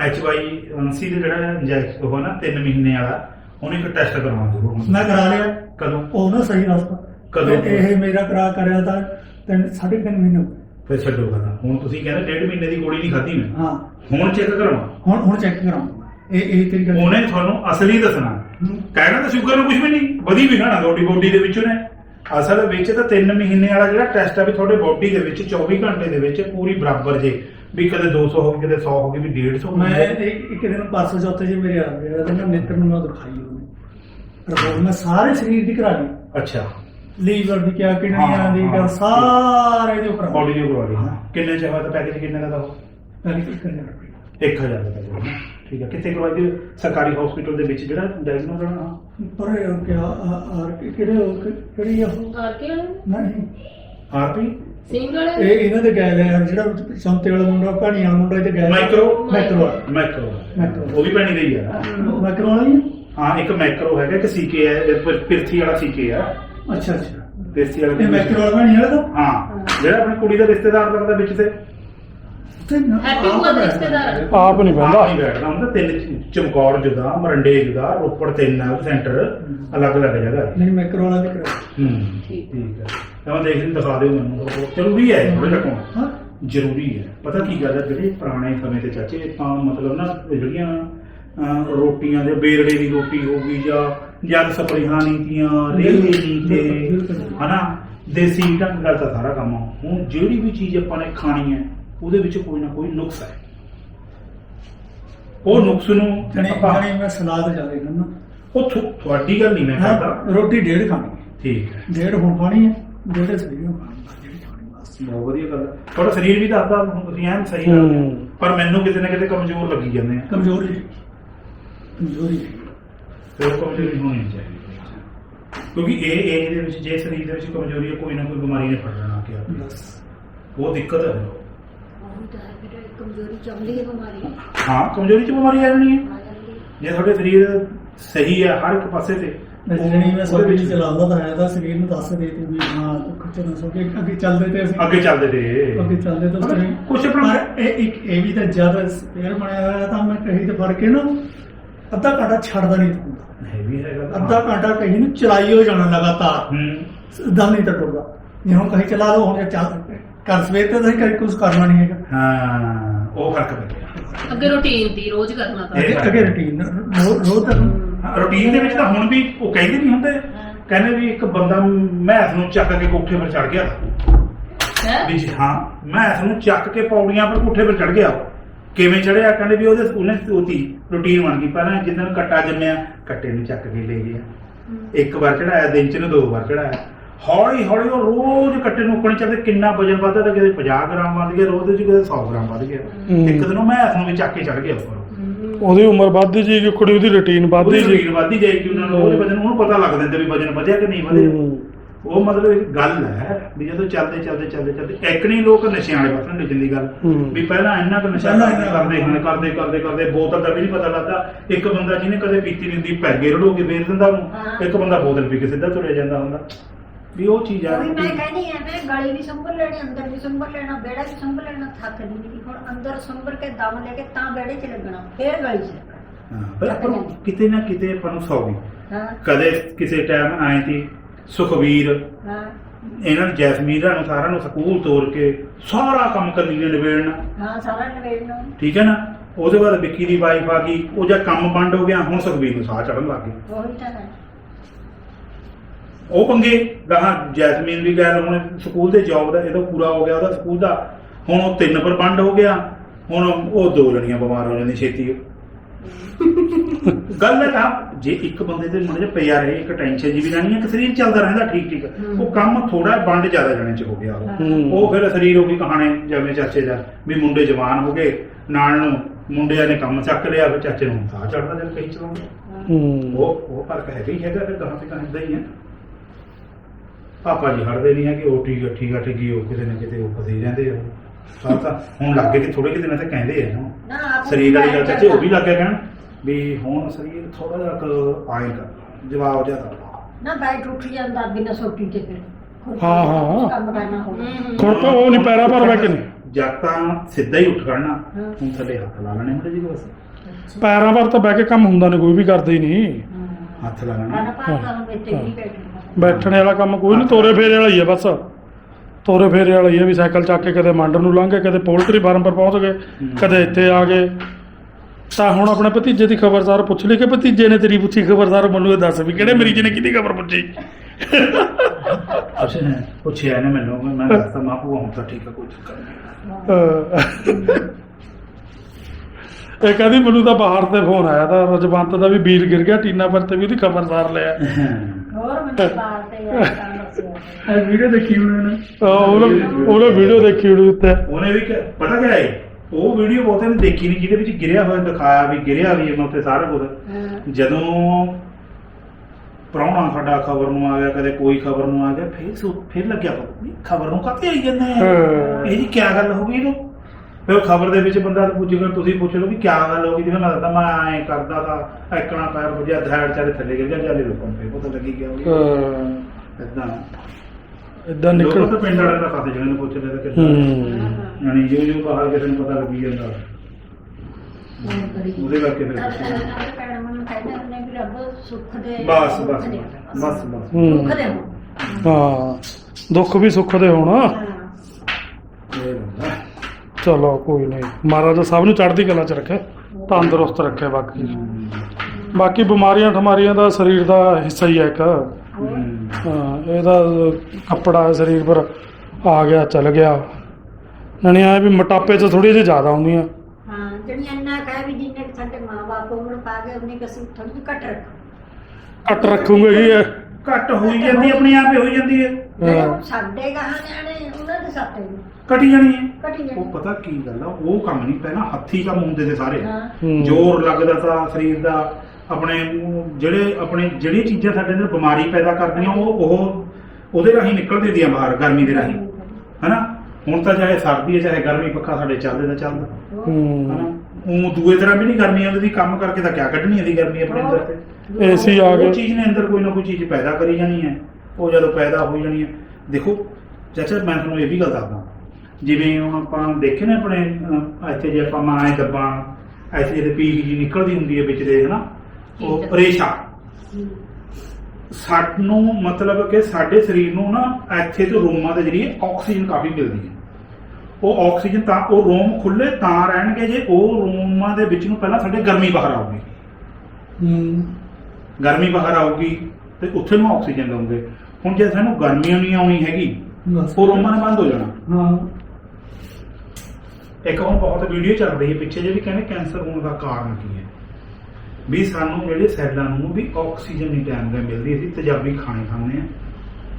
ਐਚ ਵਾਈ ਸੀ ਦੇ ਜਿਹੜਾ ਇੰਜੈਕਸ਼ਨ ਉਹ ਨਾ 3 ਮਹੀਨੇ ਵਾਲਾ ਉਹਨੇ ਇੱਕ ਟੈਸਟ ਕਰਵਾ ਦਿਓ ਮੈਂ ਕਰਾ ਲਿਆ ਕਦੋਂ ਉਹ ਨਾ ਸਹੀ ਰਸਤਾ ਕਦੋਂ? ਤੇ ਇਹ ਮੇਰਾ ਕਰਾ ਕਰਿਆ ਤਾਂ ਤਿੰਨ ਸਾਢੇ ਤਿੰਨ ਮਹੀਨੇ। ਫਿਰ ਛੱਡੋ ਕਦਾ ਹੁਣ ਤੁਸੀਂ ਕਹਿੰਦੇ ਡੇਢ ਮਹੀਨੇ ਦੀ ਗੋਲੀ ਨਹੀਂ ਖਾਧੀ ਮੈਂ। ਹਾਂ। ਹੁਣ ਚੈੱਕ ਕਰਵਾ ਹੁਣ ਹੁਣ ਚੈੱਕ ਕਰਾਉਂਗਾ ਇਹ ਇਹ ਤੇਰੀ ਗੱਲ ਉਹਨੇ ਤੁਹਾਨੂੰ ਅਸਲੀ ਦੱਸਣਾ। ਹੂੰ। ਕਹਿਣਾ ਤਾਂ ਸ਼ੂਗਰ ਨੂੰ ਕੁਝ ਵੀ ਨਹੀਂ। ਵਧੀ ਵੀ ਖਾਣਾ ਤੁਹਾਡੀ ਬੋਡੀ ਦੇ ਵਿੱਚ ਉਹਨੇ। ਅਸਲ ਵਿੱਚ ਤਾਂ 3 ਮਹੀਨੇ ਵਾਲਾ ਜਿਹੜਾ ਟੈਸਟ ਆ ਵੀ ਤੁਹਾਡੇ ਬੋਡੀ ਦੇ ਵਿੱਚ 24 ਘੰਟੇ ਦੇ ਵਿੱਚ ਪੂਰੀ ਬਰਾਬਰ ਜੇ। ਵੀ ਕਦੇ 200 ਹੋ ਗਈ ਕਦੇ 100 ਹੋ ਗਈ ਵੀ 150 ਹੋ ਮੈਂ ਗਈ ਇੱਕ ਇੱਕ ਦਿਨ ਪਰਸੋਂ ਚੌਥੇ ਜੇ ਮੇਰੇ ਆ ਗਿਆ ਤਾਂ ਮੈਂ ਨੇਤਰ ਨੂੰ ਨਾ ਦਿਖਾਈ ਉਹਨੇ। ਰਿਪੋਰਟ ਮੈਂ ਸਾਰੇ ਸਰੀਰ ਦੀ ਕਰਾ ਲਈ। ਅੱਛਾ। ਲੀਵਰ ਦੀ ਕਿਆ ਕਿਡਨੀਆਂ ਹਾਂ, ਦੀ ਹਾਂ। ਕਿਆ ਸਾਰੇ ਜੋ ਕਰਾ ਬੋਡੀ ਦੀ ਕਰਵਾ ਲਈ ਨਾ। ਕਿੰਨੇ ਚਾਹੀਦਾ ਤਾਂ ਪੈਕੇਜ ਕਿੰਨੇ ਦਾ ਦਾ ਉਹ ਪਹਿਲੀ ਇੱਕ ਕਰਨਾ 1000 ਦਾ ਪੈਕੇਜ ਠੀਕ ਹੈ ਕਿੱਥੇ ਕਰਵਾਈ ਜੀ ਸਰਕਾਰੀ ਹਸਪੀਟਲ ਦੇ ਵਿੱਚ ਜਿਹੜਾ ਡਾਇਗਨੋਸ ਹੋਣਾ ਪਰ ਇਹ ਕਿਆ ਆ- ਆ ਕਿਹੜੇ ਕਿਹੜੀ ਆ? ਉਹ? ਆਰ ਕੇ ਵਾਲੇ? ਨਹੀਂ। ਆਰਪੀ ਸਿੰਘ ਵਾਲੇ? ਇਹ ਇਹਨਾਂ ਦੇ ਗਏ ਲੈ ਜਿਹੜਾ ਸੰਤੇ ਵਾਲਾ ਮੁੰਡਾ ਕਹਾਣੀ ਵਾਲਾ ਮੁੰਡਾ ਇਹ ਤੇ ਗਏ ਮਾਈਕਰੋ ਮਾਈਕਰੋ ਮੈਕਰੋ ਮੈਕਰੋ। ਉਹ ਵੀ ਪੈਣੀ ਰਹੀ ਆ। ਮਾਈਕਰੋ ਵਾਲਾ ਹੀ ਹਾਂ ਇੱਕ ਮੈਕਰੋ ਹੈਗਾ ਇੱਕ ਸੀਕੇ ਹੈ ਪਿਰਥੀ ਵਾਲਾ ਸੀਕੇ ਆ। ਅੱਛਾ ਅੱਛਾ। ਪਿਰਥੀ ਵਾਲਾ ਇਹ ਮੈਕਰੋ ਵਾਲਾ ਕਹਾਣੀ ਵਾਲਾ ਤਾਂ? ਹਾਂ। ਜਿਹੜਾ ਆਪਣੀ ਕੁੜੀ ਦਾ ਰਿਸ਼ਤੇਦਾਰ ਲੱਗਦਾ ਵਿੱਚ ਤੇ ਤੇ ਨਾ- ਹੈਪੀ ਆਪ ਦਾ ਬੈਠਦਾ। ਰਿਸ਼ਤੇਦਾਰ। ਆਪ ਨਹੀਂ ਆਹ ਬੰਦਾ ਨਹੀਂ ਬੈਠਦਾ ਹੁੰਦਾ ਤਿੰਨ ਚ- ਚਮਕੌਰ ਜੁਦਾ ਮਰੰਡੇ ਜੁਦਾ ਰੋਪੜ ਤਿੰਨ ਆ ਸੈਂਟਰ ਅਲੱਗ ਅਲੱਗ ਜਗ੍ਹਾ। ਨਹੀਂ ਮੈਕਰੋ ਵਾਲਾ ਤੇ ਕਰਾ ਹੂੰ। ਠੀਕ। ਹੈ ਤਾਂ ਦੇਖ ਲਈ ਦਿਖਾ ਦਿਓ ਮੈਨੂੰ। ਉਹ ਜ਼ਰੂਰੀ ਹੈ ਥੋੜੇ ਕੋਲ ਹਾਂ। ਜ਼ਰੂਰੀ ਹੈ। ਪਤਾ ਕੀ ਗੱਲ ਹੈ ਜਿਹੜੇ ਪੁਰਾਣੇ ਸਮੇਂ ਤੇ ਚਾਚੇ ਤਾਂ ਮਤਲਬ ਨਾ ਜਿਹੜੀਆਂ ਰੋਟੀਆਂ ਦੇ ਬੇਰੜੇ ਦੀ ਰੋਟੀ ਹੋ ਗਈ ਜਾਂ ਜਲ ਸਪਰੇਹਾਂ ਨੀਤੀਆਂ ਰੇਹ ਨਹੀਂ ਤੇ ਹਨਾ? ਦੇਸੀ ਢੰਗ ਨਾਲ ਤਾਂ ਸਾਰਾ ਕੰਮ। ਹੁਣ ਜਿਹੜੀ ਵੀ ਚੀਜ਼ ਆਪਾਂ ਨੇ ਖਾਣੀ ਹੈ ਉਹਦੇ ਵਿੱਚ ਕੋਈ ਨਾ ਕੋਈ ਨੁਕਸ ਹੈ। ਉਹ ਨੁਕਸ ਨੂੰ ਆਪਾਂ ਮੈਂ ਸਲਾਦ ਜ਼ਿਆਦਾ ਖਾਣਾ ਉਹ ਤੁਹਾਡੀ ਗੱਲ ਨਹੀਂ ਮੈਂ ਕਰਦਾ। ਰੋਟੀ ਡੇਢ ਖਾਣੀ। ਠੀਕ ਹੈ। ਡੇਢ ਹੁਣ ਖਾਣੀ ਹੈ ਡੇਢ ਸਰੀਰ ਨੂੰ ਖਾਣੀ ਬਹੁਤ ਵਧੀਆ ਗੱਲ ਤੁਹਾਡਾ ਸਰੀਰ ਵੀ ਦੱਸਦਾ ਹੁਣ ਤੁਸੀਂ ਐਨ ਸਹੀ। ਪਰ ਮੈਨੂੰ ਕਿਤੇ ਨਾ ਕਿਤੇ ਕਮਜ਼ੋਰ ਲੱਗੀ ਜਾਂਦੇ ਆ। ਕਮਜ਼ੋਰੀ ਕਮਜ਼ੋਰੀ ਫਿਰ ਉਹ ਕਮਜ਼ੋਰੀ ਹੋਣੀ ਨਹੀਂ ਚਾਹੀਦੀ ਕਿਉਂਕਿ ਇਹ ਏਜ ਦੇ ਵਿੱਚ ਜੇ ਸਰੀਰ ਦੇ ਵਿੱਚ ਕਮਜ਼ੋਰੀ ਹੈ ਕੋਈ ਨਾ ਕੋਈ ਬਿਮਾਰੀ ਨੇ ਫੜ ਲੈਣਾ ਕਿ ਬਸ। ਉਹ ਦਿੱਕਤ ਹੈ। ਉਹ ਤਾਂ ਹੈ ਫਿਰ ਕਮਜ਼ੋਰੀ ਚਮੜੀ ਦੀ ਬਿਮਾਰੀ? ਹਾਂ ਕਮਜ਼ੋਰੀ ਚ ਬਿਮਾਰੀ ਆ ਜਾਣੀ ਹੈ। ਆ ਜਾਂਦੀ ਹੈ। ਜੇ ਤੁਹਾਡੇ ਸਰੀਰ ਸਹੀ ਹੈ ਹਰ ਇੱਕ ਪਾਸੇ ਤੇ ਜਿਹੜੀ ਮੈਂ ਉਹਦੇ ਸਭ ਵਿੱਚ ਕੁਝ ਚਲਾਉਂਦਾ ਤਾਂ ਹੈ ਤਾਂ ਸਰੀਰ ਨੂੰ ਦੱਸ ਦੇ ਤੇ ਵੀ ਹਾਂ ਤੂੰ ਖਿੱਚ ਨਾ ਸੋ ਕਿ ਅੱਗੇ ਚੱਲਦੇ ਤੇ ਅਸੀਂ। ਅੱਗੇ ਚੱਲਦੇ ਤੇ। ਅੱਗੇ ਚੱਲਦੇ ਤਾਂ ਉਸ ਤਰ੍ਹਾਂ ਹੀ। ਕੁਛ ਆਪਣਾ- ਪਰ ਇਹ ਇੱਕ ਇਹ ਵੀ ਤਾਂ ਜ਼ਿਆਦਾ ਸਪੇਅਰ ਬਣਿਆ ਹੋਇਆ ਤਾਂ ਮੈਂ ਕਹੀ ਤੇ ਫੜ ਕੇ ਨਾ ਅੱਧਾ ਘੰਟਾ ਛੱਡਦਾ ਨਹੀਂ ਹੁੰਦਾ। ਹੈ ਵੀ ਹੈਗਾ ਤਾਂ। ਅੱਧਾ ਘੰਟਾ ਕਹੀ ਨੂੰ ਚਲਾਈ ਹੋ ਜਾਣਾ ਲਗਾਤਾਰ। ਹੂੰ। ਦਮ ਨਹੀਂ ਟੁੱਟਦਾ ਜੇ ਹੁਣ ਕਹੀ ਚਲਾ ਲਓ ਹੁਣ ਇਹ ਚੱਲ ਕਰ ਸਵੇਰ ਤੇ ਤਾਂ ਕਦੇ ਕੁਝ ਕਰਨਾ ਨਹੀਂ ਹੈਗਾ। ਹਾਂ ਉਹ ਫ਼ਰਕ ਪੈ ਗਿਆ ਅੱਗੇ ਰੂਟੀਨ ਦੀ ਰੋਜ਼ ਕਰਨਾ ਤਾਂ। ਅੱਗੇ ਅੱਗੇ ਰੁਟੀਨ ਰੋਜ਼ ਤੱਕ ਰੂਟੀਨ ਦੇ ਵਿੱਚ ਤਾਂ ਹੁਣ ਵੀ ਉਹ ਕਹਿੰਦੇ ਨਹੀਂ ਹੁੰਦੇ। ਕਹਿੰਦੇ ਵੀ ਇੱਕ ਬੰਦਾ ਮੈਥ ਨੂੰ ਚੱਕ ਕੇ ਕੋਠੇ 'ਤੇ ਚੜ ਗਿਆ। ਹੈ? ਵੀ ਜੀ ਹਾਂ ਮੈਥ ਨੂੰ ਚੱਕ ਕੇ ਪੌੜੀਆਂ ਪਰ ਕੋਠੇ 'ਤੇ ਚੜ ਗਿਆ। ਉਹ। ਕਿਵੇਂ ਚੜਿਆ? ਕਹਿੰਦੇ ਵੀ ਉਹਦੇ ਉਹਨੇ ਉਹਦੀ ਰੂਟੀਨ ਬਣ ਗਈ। ਪਹਿਲਾਂ ਜਿੱਦਣ ਕੱਟਾ ਜੰਮਿਆ ਕੱਟੇ ਨੂੰ ਚੱਕ ਕੇ ਲੈ ਗਿਆ। ਇੱਕ ਵਾਰ ਚੜਾਇਆ ਦਿਨ 'ਚ ਨੂੰ ਦੋ ਵਾਰ ਚੜਾਇਆ। ਹੌਲੀ ਹੌਲੀ ਉਹ ਰੋਜ਼ ਕੱਟੇ ਨੂੰ ਉੱਪਰ ਚੜਦੇ ਕਿੰਨਾ ਵਜਨ ਵੱਧਦਾ ਤਾਂ ਕਿਤੇ 50 ਗ੍ਰਾਮ ਵੱਧ ਗਿਆ ਰੋਜ਼ ਦੇ 'ਚ ਕਿਤੇ 100 ਗ੍ਰਾਮ ਵੱਧ ਗਿਆ। ਇੱਕ ਦਿਨ ਉਹ ਮੈਥ ਨੂੰ ਵੀ ਚੱਕ ਕੇ ਚੜ ਗਿਆ ਉੱਪਰ। ਉਹਦੀ ਉਮਰ ਵੱਧਦੀ ਜੀ ਕਿ ਕੁੜੀ ਉਹਦੀ ਰੁਟੀਨ ਵੱਧਦੀ ਜੀ ਰੁਟੀਨ ਵੱਧਦੀ ਜਾਏਗੀ ਉਹਨਾਂ ਨੂੰ ਉਹਦੇ ਵਜਨ ਉਹਨੂੰ ਪਤਾ ਲੱਗ ਜਾਂਦਾ ਵੀ ਵਜਨ ਵਧਿਆ ਕਿ ਨਹੀਂ ਵਧਿਆ। ਉਹ ਮਤਲਬ ਇੱਕ ਗੱਲ ਹੈ ਵੀ ਜਦੋਂ ਚੱਲਦੇ ਚੱਲਦੇ ਚੱਲਦੇ ਚੱਲਦੇ ਇੱਕ ਨਹੀਂ ਲੋਕ ਨਸ਼ਿਆਂ ਵਾਲੇ ਪਾਸੇ ਨੂੰ ਦੀ ਗੱਲ। ਵੀ ਪਹਿਲਾਂ ਇੰਨਾ ਕੁ ਨਸ਼ਾ ਕਰਦੇ ਕਰਦੇ ਹੁਣ ਕਰਦੇ ਕਰਦੇ ਕਰਦੇ ਬੋਤਲ ਦਾ ਵੀ ਨਹੀਂ ਪਤਾ ਲੱਗਦਾ। ਇੱਕ ਬੰਦਾ ਜਿਹਨੇ ਕਦੇ ਪੀਤੀ ਨਹੀਂ ਹੁੰਦੀ ਪੈਗੇ ਰੜੋ ਕੇ ਵੇਚ ਦਿੰਦਾ ਉਹਨੂੰ। ਇੱਕ ਬੰਦਾ ਬੋਤਲ ਪੀ ਕੇ ਸਿੱਧਾ ਤੁਰਿਆ ਜਾਂਦਾ ਹੁੰਦਾ। ਵੀ ਉਹ ਚੀਜ਼ ਆ। ਮੈਂ ਕਹਿੰਦੀ ਐ ਮੈਂ ਗਲੀ ਵੀ ਸੰਭਲ ਲੈਣੀ ਅੰਦਰ ਵੀ ਸੰਭਲ ਲੈਣਾ ਬੇੜਾ ਵੀ ਸੰਭਲ ਲੈਣਾ ਥੱਕ ਨਹੀਂ ਹੁਣ ਅੰਦਰ ਸੰਭਲ ਕੇ ਦਮ ਲੈ ਕੇ ਤਾਂ ਬੇੜੇ 'ਚ ਲੱਗਣਾ ਫੇਰ ਗਲੀ 'ਚ ਹਾਂ, ਪਰ ਕਿਤੇ ਨਾ ਕਿਤੇ ਆਪਾਂ ਨੂੰ ਸੌ ਗਈ ਹਾਂ। ਕਦੇ ਕਿਸੇ ਟਾਈਮ ਆਏ ਸੀ ਸੁਖਵੀਰ। ਹਾਂ। ਇਹਨਾਂ ਨੂੰ ਜੈਸਮੀਨ ਨੂੰ ਸਾਰਿਆਂ ਨੂੰ ਸਕੂਲ ਤੋੜ ਕੇ ਸਾਰਾ ਕੰਮ ਕਰਨੀ ਨੇ ਨਿਬੇੜਨਾ। ਹਾਂ ਸਾਰਾ ਨਵੇੜ ਨੂੰ। ਠੀਕ ਹੈ ਨਾ? ਉਹਦੇ ਬਾਅਦ ਵਿੱਕੀ ਦੀ ਵਾਈਫ ਆ ਗਈ। ਉਹ ਜਾਂ ਕੰਮ ਬੰਦ ਹੋ ਗਿਆ ਹੁਣ ਸੁਖਬੀਰ ਨੂੰ ਸਾਹ ਚੜਨ ਲੱਗ ਗਏ। ਉਹੀ ਤਾਂ ਹੈ ਉਹ ਪੰਗੇ ਗਾਹਾਂ ਜੈਸਮੀਨ ਵੀ ਗੈਰ ਹੁਣ ਸਕੂਲ ਦੇ ਜੌਬ ਦਾ ਇਹਦਾ ਪੂਰਾ ਹੋ ਗਿਆ ਉਹਦਾ ਸਕੂਲ ਦਾ। ਹੁਣ ਉਹ ਤਿੰਨ ਪਰ ਬੰਦ ਹੋ ਗਿਆ। ਹੁਣ ਉਹ ਦੋ ਜਣੀਆਂ ਬਿਮਾਰ ਹੋ ਜਾਂਦੀਆਂ ਛੇਤੀ। ਗੱਲ ਹੈ ਤਾਂ ਜੇ ਇੱਕ ਬੰਦੇ ਦੇ ਮਨ 'ਚ ਪਿਆ ਰਹੇ ਇੱਕ ਟੈਨਸ਼ਨ ਜੀ ਵੀ ਨਾ ਨਹੀਂ ਇੱਕ ਸਰੀਰ ਚੱਲਦਾ ਰਹਿੰਦਾ ਠੀਕ ਠੀਕ। ਉਹ ਕੰਮ ਥੋੜਾ ਬੰਦ ਜ਼ਿਆਦਾ ਜਣੇ 'ਚ ਹੋ ਗਿਆ ਉਹ। ਹੂੰ। ਫਿਰ ਸਰੀਰ ਹੋ ਗਈ ਕਹਾਣੇ ਜਿਵੇਂ ਚਾਚੇ ਦਾ ਵੀ ਮੁੰਡੇ ਜਵਾਨ ਹੋ ਗਏ ਨਾਲ ਨੂੰ ਮੁੰਡਿਆਂ ਨੇ ਕੰਮ ਚੱਕ ਲਿਆ ਫਿਰ ਚਾਚੇ ਨੂੰ ਸਾਹ ਚੜਦਾ ਜਦ ਕਹੀ ਚਲਾਉਂਦੇ ਹੂੰ। ਉਹ ਉਹ ਫ਼ਰਕ ਹੈਗਾ ਹੀ ਹੈਗਾ ਫਿਰ ਕਹਾਂ ਤੇ ਕਹਾਂ ਇਦਾਂ ਹੀ ਹੈ ਪਾਪਾ ਜੀ ਹਟਦੇ ਨਹੀਂ ਹੈ ਕਿ ਉਹ ਠੀਕ ਠੀਕ ਠੱਗੀ ਉਹ ਕਿਤੇ ਨਾ ਕਿਤੇ ਉਹ ਫਸੇ ਹੀ ਰਹਿੰਦੇ ਆ। ਤਾਂ ਹੁਣ ਲੱਗੇ ਕਿ ਥੋੜੇ ਕਿ ਦਿਨਾਂ ਤੇ ਕਹਿੰਦੇ ਆ ਨਾ। ਸਰੀਰ ਵਾਲੀ ਗੱਲ ਚਾਚੇ ਉਹ ਵੀ ਲੱਗ ਗਿਆ ਕਹਿਣ। ਵੀ ਹੁਣ ਸਰੀਰ ਥੋੜਾ ਜਿਹਾ ਕੁ ਆਏਗਾ ਜਵਾਬ ਜ਼ਿਆਦਾ ਨਾ ਬੈਠ ਉੱਠ ਜਾਂਦਾ ਬਿਨਾਂ ਸੋਟੀ ਤੇ ਫਿਰ। ਹਾਂ, ਹਾਂ। ਕੰਮ ਕਰਨਾ ਹੋਵੇ ਤਾਂ ਉਹ ਨਹੀਂ ਪੈਰਾ ਪਰ ਬੈ ਕੇ ਨਹੀਂ। ਜਦ ਤਾਂ ਸਿੱਧਾ ਹੀ ਉੱਠ ਖੜਨਾ ਹਾਂ। ਹੁਣ ਥੱਲੇ ਹੱਥ ਲਾ ਲੈਣੇ ਹੁੰਦੇ ਜੀ ਬਸ। ਪੈਰਾਂ ਪਰ ਤਾਂ ਬਹਿ ਕੇ ਕੰਮ ਹੁੰਦਾ ਨਹੀਂ ਕੋਈ ਵੀ ਕਰਦਾ ਹੀ ਨਹੀਂ। ਹੱਥ ਲਾ ਲੈਣਾ। ਪਾਤਾ ਨੂੰ ਬੈਠੇ ਹੀ ਬੈਠਣਾ। ਬੈਠਣੇ ਵਾਲਾ ਕੰਮ ਕੋਈ ਨਹੀਂ ਤੋਰੇ ਫੇਰੇ ਵਾਲਾ ਹੀ ਆ ਬਸ। ਤੋਰੇ ਫੇਰੇ ਵਾਲਾ ਹੀ ਆ ਵੀ ਸਾਈਕਲ ਚੱਕ ਕੇ ਕਦੇ ਮੰਡ ਨੂੰ ਲੰਘ ਗਏ ਕਦੇ ਪੋਲਟਰੀ ਫਾਰਮ ਪਰ ਪਹੁੰਚ ਗਏ ਕਦੇ ਇੱਥੇ ਆ ਗਏ। ਤਾਂ ਹੁਣ ਆਪਣੇ ਭਤੀਜੇ ਦੀ ਖਬਰਦਾਰ ਪੁੱਛ ਲਈ ਕਿ ਭਤੀਜੇ ਨੇ ਤੇਰੀ ਪੁੱਛੀ ਖਬਰਦਾਰ ਮੈਨੂੰ ਇਹ ਦੱਸ ਵੀ ਕਿਹੜੇ ਮਰੀਜ਼ ਨੇ ਕਿਹਦੀ ਖਬਰ ਪੁੱਛੀ? ਅੱਛਾ ਪੁੱਛਿਆ ਇਹਨੇ ਮੈਨੂੰ ਮੈਂ ਦੱਸਦਾ ਮਾਂ ਭੂਆ ਹੁਣ ਤਾਂ ਠੀਕ ਆ ਕੋਈ ਚੱਕਰ ਨਹੀਂ। ਇਹ ਕਹਿੰਦੀ ਮੈਨੂੰ ਤਾਂ ਬਾਹਰ ਤੇ ਫੋਨ ਆਇਆ ਤਾਂ ਰਜਵੰਤ ਦਾ ਵੀ ਵੀਰ ਗਿਰ ਗਿਆ ਟੀਨਾ ਪਰ ਤੇ ਵੀ ਉਹਦੀ ਖਬਰਦਾਰ ਲਿਆ। ਹੋਰ ਮੈਨੂੰ ਬਾਹਰ ਤੇ ਯਾਰ ਵੀਡੀਓ ਦੇਖੀ ਉਹਨਾਂ। ਨੇ ਉਹਨੇ ਵੀਡੀਓ ਦੇਖੀ ਉਹਦੇ ਉੱਤੇ। ਉਹਨੇ ਵੀ ਪਤਾ ਕਿਆ ਹੈ? ਉਹ ਵੀਡੀਓ ਬਹੁਤੇ ਨੇ ਦੇਖੀ ਨਹੀਂ ਜਿਹਦੇ ਵਿੱਚ ਗਿਰਿਆ ਹੋਇਆ ਦਿਖਾਇਆ ਵੀ ਗਿਰਿਆ ਵੀ ਹੈ ਮੈਂ ਉੱਥੇ ਸਾਰਾ ਕੁਝ। ਹਾਂ। ਜਦੋਂ ਪ੍ਰਾਹੁਣਾ ਸਾਡਾ ਖਬਰ ਨੂੰ ਆ ਗਿਆ ਕਦੇ ਕੋਈ ਖਬਰ ਨੂੰ ਆ ਗਿਆ ਫਿਰ ਸੋ ਫਿਰ ਲੱਗਿਆ ਖਬਰ ਨੂੰ ਕਾਤੇ ਆਈ ਜਾਂਦੇ ਆ? ਹਾਂ। ਇਹ ਜੀ ਕੀ ਗੱਲ ਹੋ ਗਈ ਇਹਨੂੰ? ਫਿਰ ਖਬਰ ਦੇ ਵਿੱਚ ਬੰਦਾ ਪੁੱਛੇਗਾ ਤੁਸੀਂ ਪੁੱਛ ਲਓ ਵੀ ਕੀ ਗੱਲ ਹੋ ਗਈ ਜਿਵੇਂ ਮੈਂ ਦੱਸਦਾ ਮੈਂ ਐ ਕਰਦਾ ਤਾਂ ਐਕਣਾ ਪੈਰ ਵਜਿਆ ਧੈੜ ਚਾਰੇ ਥੱਲੇ ਗਿਰ ਗਿਆ ਜਾਲੇ ਲੋਕਾਂ ਨੂੰ ਫਿਰ ਪਤਾ ਲੱਗੀ ਗਿਆ ਇਦਾਂ ਇਦਾਂ ਲੋਕਾਂ ਨਿਕਲ ਤਾਂ ਪਿੰਡ ਵਾਲੇ ਦਾ ਫਸੇ ਜਿਹਨਾਂ ਨੂੰ ਪੁੱਛ ਲਿਆ ਤਾਂ ਹੂੰ। ਯਾਨੀ ਜਿਉਂ ਜਿਉਂ ਬਾਹਰ ਕਿਸੇ ਨੂੰ ਪਤਾ ਲੱਗੀ ਜਾਂਦਾ। ਉਹਦੇ ਕਰਕੇ ਫਿਰ ਬਸ ਬਸ। ਬਸ ਬਸ ਹੂੰ। ਦੁੱਖ ਹੋ ਵੀ ਸੁੱਖ ਦੇ ਹੋਣ। ਹਾਂ। ਇਹ ਹੁੰਦਾ ਚਲੋ ਕੋਈ ਨਹੀਂ। ਮਹਾਰਾਜ ਸਭ ਨੂੰ ਚੜ੍ਹਦੀ ਕਲਾ ਚ ਰੱਖੇ। ਤੰਦਰੁਸਤ ਰੱਖੇ ਬਾਕੀ। ਬਾਕੀ ਬਿਮਾਰੀਆਂ ਠਮਾਰੀਆਂ ਦਾ ਸਰੀਰ ਦਾ ਹਿੱਸਾ ਹੀ ਹੈ ਇੱਕ। ਹੂੰ। ਇਹਦਾ ਕੱਪੜਾ ਸਰੀਰ ਪਰ ਆ ਗਿਆ ਚੱਲ ਗਿਆ। ਨਣੀ ਆ ਵੀ ਮੋਟਾਪੇ 'ਚ ਥੋੜੀ ਜਿਹੀ ਜ਼ਿਆਦਾ ਹੁੰਦੀਆਂ ਹਾਂ ਜਿਹੜੀ ਇੰਨਾ ਕਹਿ ਵੀ ਜਿੰਨੇ ਕੁ ਸਾਡੇ ਮਾਂ-ਬਾਪ ਉਮਰ ਪਾ ਗਏ ਉਹਨੇ ਕਸੀ ਥੋੜੀ ਜਿਹੀ ਘੱਟ ਰੱਖੋ ਘੱਟ ਰੱਖੂਗੇ ਜੀ ਇਹ ਘੱਟ ਹੋਈ ਜਾਂਦੀ ਆਪਣੀ ਆਪ ਹੀ ਹੋਈ ਜਾਂਦੀ ਹੈ। ਜਿਹੜੇ। ਸਾਡੇ ਗਾਹਾਂ ਨਿਆਣੇ ਉਹਨਾਂ ਦੇ ਸਾਤੇ ਨੇ ਘਟੀ ਜਾਣੀ ਹੈ ਘਟੀ ਉਹ ਜਾਣੀ ਪਤਾ ਕੀ ਗੱਲ ਆ ਉਹ ਕੰਮ ਨਹੀਂ ਪਹਿਲਾਂ ਹੱਥੀ ਕੰਮ ਹੁੰਦੇ ਤੇ ਸਾਰੇ। ਹਾਂ। ਹੂੰ। ਜ਼ੋਰ ਲੱਗਦਾ ਤਾਂ ਸਰੀਰ ਦਾ ਆਪਣੇ ਉਹ ਜਿਹੜੇ ਆਪਣੇ ਜਿਹੜੀਆਂ ਚੀਜ਼ਾਂ ਸਾਡੇ ਅੰਦਰ ਬਿਮਾਰੀ ਪੈਦਾ ਕਰਦੀਆਂ ਉਹ ਉਹ ਉਹਦੇ ਰਾਹੀਂ ਨਿਕਲਦੇ ਦੀਆਂ ਬਾਹਰ ਗਰਮੀ ਦੇ ਰਾਹੀਂ। ਹਨਾ? ਹੁਣ ਤਾਂ ਚਾਹੇ ਸਰਦੀ ਹੈ ਚਾਹੇ ਗਰਮੀ ਪੱਖਾ ਸਾਡੇ ਚੱਲਦੇ ਤਾਂ ਚੱਲਦਾ। ਹਨਾ? ਹੂੰ ਉਹ ਦੂਏ ਤਰ੍ਹਾਂ ਵੀ ਨਹੀਂ ਗਰਮੀ ਆਉਂਦੀ ਕੰਮ ਕਰਕੇ ਤਾਂ ਕਿਆ ਕੱਢਣੀ ਆਦੀ ਗਰਮੀ ਆਪਣੇ ਅੰਦਰ ਤੇ। ਏਸੀ ਆ ਉਹ ਗਏ ਚੀਜ਼ ਨੇ ਅੰਦਰ ਕੋਈ ਨਾ ਕੋਈ ਚੀਜ਼ ਪੈਦਾ ਕਰੀ ਜਾਣੀ ਹੈ। ਉਹ ਜਦੋਂ ਪੈਦਾ ਹੋ ਜਾਣੀ ਹੈ। ਦੇਖੋ ਚਾਚਾ ਮੈਂ ਤੁਹਾਨੂੰ ਇਹ ਵੀ ਗੱਲ ਦੱਸਦਾ। ਜਿਵੇਂ ਹੁਣ ਆਪਾਂ ਦੇਖੇ ਨੇ ਆਪਣੇ ਅਹ, ਇੱਥੇ ਜੇ ਆਪਾਂ ਮਾਏ ਦੱਬਾਂ ਇੱਥੇ ਜਿਹਦੇ ਪੀਕ ਜੀ ਨਿਕਲਦੀ ਹੁੰਦੀ ਹੈ ਵਿੱਚ ਦੇ ਹਨਾ? ਉਹ ਰੇਸ਼ਾ ਸਾਨੂੰ ਮਤਲਬ ਕਿ ਸਾਡੇ ਸਰੀਰ ਨੂੰ ਨਾ ਇੱਥੇ ਤੋਂ ਰੋਮਾਂ ਦੇ ਜਰੀਏ ਆਕਸੀਜਨ ਕਾਫੀ ਮਿਲਦੀ ਹੈ। ਉਹ ਆਕਸੀਜਨ ਤਾਂ ਉਹ ਰੋਮ ਖੁੱਲੇ ਤਾਂ ਰਹਿਣਗੇ ਜੇ ਉਹ ਰੋਮਾਂ ਦੇ ਵਿੱਚ ਨੂੰ ਪਹਿਲਾਂ ਸਾਡੇ ਗਰਮੀ ਬਾਹਰ ਆਊਗੀ। ਹੂੰ। ਗਰਮੀ ਬਾਹਰ ਆਊਗੀ ਤੇ ਉੱਥੇ ਨੂੰ ਆਕਸੀਜਨ ਲਵਾਂਗੇ ਹੁਣ ਜੇ ਸਾਨੂੰ ਗਰਮੀ ਨਹੀਂ ਆਉਣੀ ਹੈਗੀ ਬਸ। ਉਹ ਰੋਮਾਂ ਨੇ ਬੰਦ ਹੋ ਜਾਣਾ। ਹਾਂ। ਇੱਕ ਹੁਣ ਬਹੁਤ ਵੀਡੀਓ ਚੱਲ ਰਹੀ ਹੈ ਪਿੱਛੇ ਜੇ ਵੀ ਕਹਿੰਦੇ ਕੈਂਸਰ ਹੋਣ ਦਾ ਕਾਰਨ ਕੀ ਹੈ। ਵੀ ਸਾਨੂੰ ਜਿਹੜੇ ਸੈੱਲਾਂ ਨੂੰ ਵੀ ਆਕਸੀਜਨ ਨਹੀਂ ਟਾਈਮ ਤੇ ਮਿਲਦੀ ਅਸੀਂ ਤੇਜ਼ਾਬੀ ਖਾਣੇ ਖਾਂਦੇ ਆ